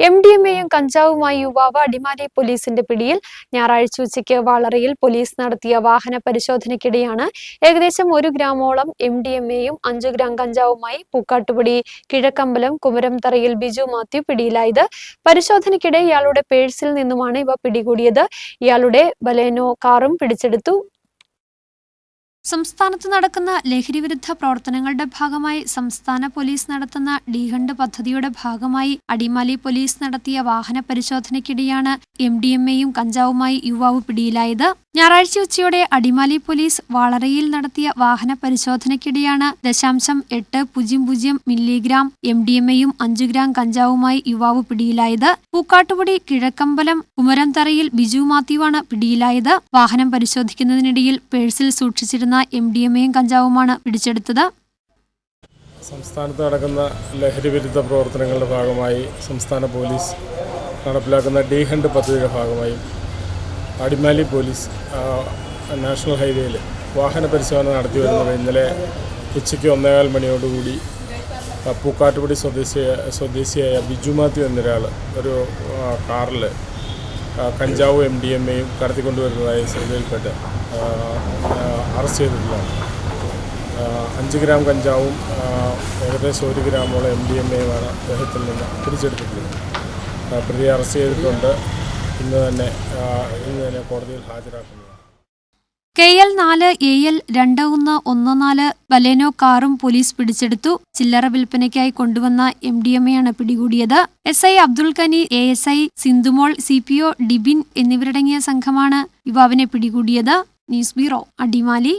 M D M എയും കഞ്ചാവുമായി യുവാവ് അടിമാലി പോലീസിന്റെ പിടിയിൽ ഞായറാഴ്ച ഉച്ചയ്ക്ക് വളറയിൽ പോലീസ് നടത്തിയ വാഹന പരിശോധനയ്ക്കിടെയാണ് ഏകദേശം ഒരു ഗ്രാമോളം എം ഡി എം എയും അഞ്ചു ഗ്രാം കഞ്ചാവുമായി പൂക്കാട്ടുപടി കിഴക്കമ്പലം കുമരംതറയിൽ ബിജു മാത്യു പിടിയിലായത്. പരിശോധനയ്ക്കിടെ ഇയാളുടെ പേഴ്സിൽ നിന്നുമാണ് ഇവ പിടികൂടിയത്. ഇയാളുടെ ബലേനോ കാറും പിടിച്ചെടുത്തു. സംസ്ഥാനത്ത് നടക്കുന്ന ലഹരിവിരുദ്ധ പ്രവർത്തനങ്ങളുടെ ഭാഗമായി സംസ്ഥാന പോലീസ് നടത്തുന്ന ഡീഹണ്ട് പദ്ധതിയുടെ ഭാഗമായി അടിമാലി പോലീസ് നടത്തിയ വാഹന പരിശോധനയ്ക്കിടെയാണ് എം ഡി എം എയും കഞ്ചാവുമായി യുവാവ് പിടിയിലായത്. ഞായറാഴ്ച ഉച്ചയോടെ അടിമാലി പോലീസ് വാളറയിൽ നടത്തിയ വാഹന പരിശോധനയ്ക്കിടെയാണ് ദശാംശം എട്ട് പൂജ്യം പൂജ്യം മില്ലിഗ്രാം എം ഡി എം എയും അഞ്ചു ഗ്രാം കഞ്ചാവുമായി യുവാവ് പിടിയിലായത്. പൂക്കാട്ടുപടി കിഴക്കമ്പലം കുമരംതറയിൽ ബിജു മാത്യുവാണ് പിടിയിലായത്. വാഹനം പരിശോധിക്കുന്നതിനിടയിൽ പേഴ്സിൽ സൂക്ഷിച്ചിരുന്ന എം ഡി എം എയും കഞ്ചാവുമാണ് പിടിച്ചെടുത്തത്. സംസ്ഥാനത്ത് നടക്കുന്ന ലഹരി വിരുദ്ധ പ്രവർത്തനങ്ങളുടെ ഭാഗമായി സംസ്ഥാന പോലീസ് നടപ്പിലാക്കുന്ന ഡി ഹണ്ട് പദ്ധതിയുടെ ഭാഗമായി അടിമാലി പോലീസ് നാഷണൽ ഹൈവേയിൽ വാഹന പരിശോധന നടത്തി വരുന്നത് ഇന്നലെ ഉച്ചയ്ക്ക് ഒന്നേകാൽ മണിയോടുകൂടി പൂക്കാട്ടുപടി സ്വദേശിയ സ്വദേശിയായ ബിജു മാത്യു എന്നൊരാൾ ഒരു കാറിൽ കഞ്ചാവ് എം ഡി എം എയും കടത്തിക്കൊണ്ടുവരുന്നതായി ശ്രദ്ധയിൽപ്പെട്ട് അറസ്റ്റ് ചെയ്തിട്ടുള്ളതാണ്. അഞ്ച് ഗ്രാം കഞ്ചാവും ഏകദേശം ഒരു ഗ്രാമോളം എം ഡി എം എയുമാണ് അദ്ദേഹത്തിൽ നിന്ന് പിടിച്ചെടുത്തിട്ടുള്ളത്. പ്രതി അറസ്റ്റ് ചെയ്തിട്ടുണ്ട്. ഇന്ന് തന്നെ ഇന്ന് തന്നെ കോടതിയിൽ ഹാജരാക്കുന്നത് കെ എൽ നാല് എ എൽ രണ്ട് ഒന്ന് ഒന്ന് നാല് ബലേനോ കാറും പോലീസ് പിടിച്ചെടുത്തു. ചില്ലറ വിൽപ്പനയ്ക്കായി കൊണ്ടുവന്ന എം ഡി എം എയാണ് പിടികൂടിയത്. S I Abdul Kani A S I Sindhumol C P O Dibin എന്നിവരടങ്ങിയ സംഘമാണ് യുവാവിനെ പിടികൂടിയത്. News bureau Adimali.